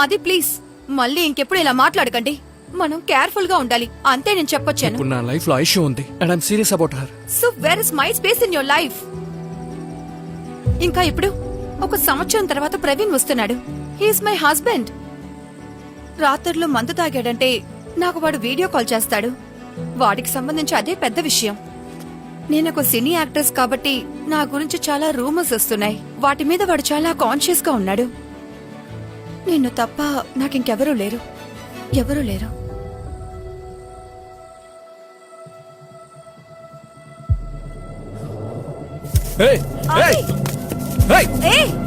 అది ప్లీజ్. మళ్ళీ ఇంకెప్పుడు ఇలా మాట్లాడకండి. మనం కేర్ఫుల్గా ఉండాలి. అంతే నేను చెప్పొచ్చాను. ఇప్పుడు నా లైఫ్లో ఐష్యూ ఉంది. And I'm serious about her. So where is my space in your life? ఇంకా ఇప్పుడు? ఒక సంవత్సరం తర్వాత ప్రవీణ్ వస్తున్నాడు. He's my husband. రాత్రుల్లో మందు తాగాడంటే నాకు వాడు వీడియో కాల్ చేస్తాడు. వాడికి సంబంధించి అదే పెద్ద విషయం. నేను ఒక సినీ యాక్ట్రెస్ కాబట్టి నా గురించి చాలా రూమర్స్ వస్తున్నాయి. వాటి మీద వాడు చాలా కాన్షియస్గా ఉన్నాడు. నిన్ను తప్ప నాకింకెవరూ లేరు ఎవరూ లేరు Hey! Hey! Hey! ఏ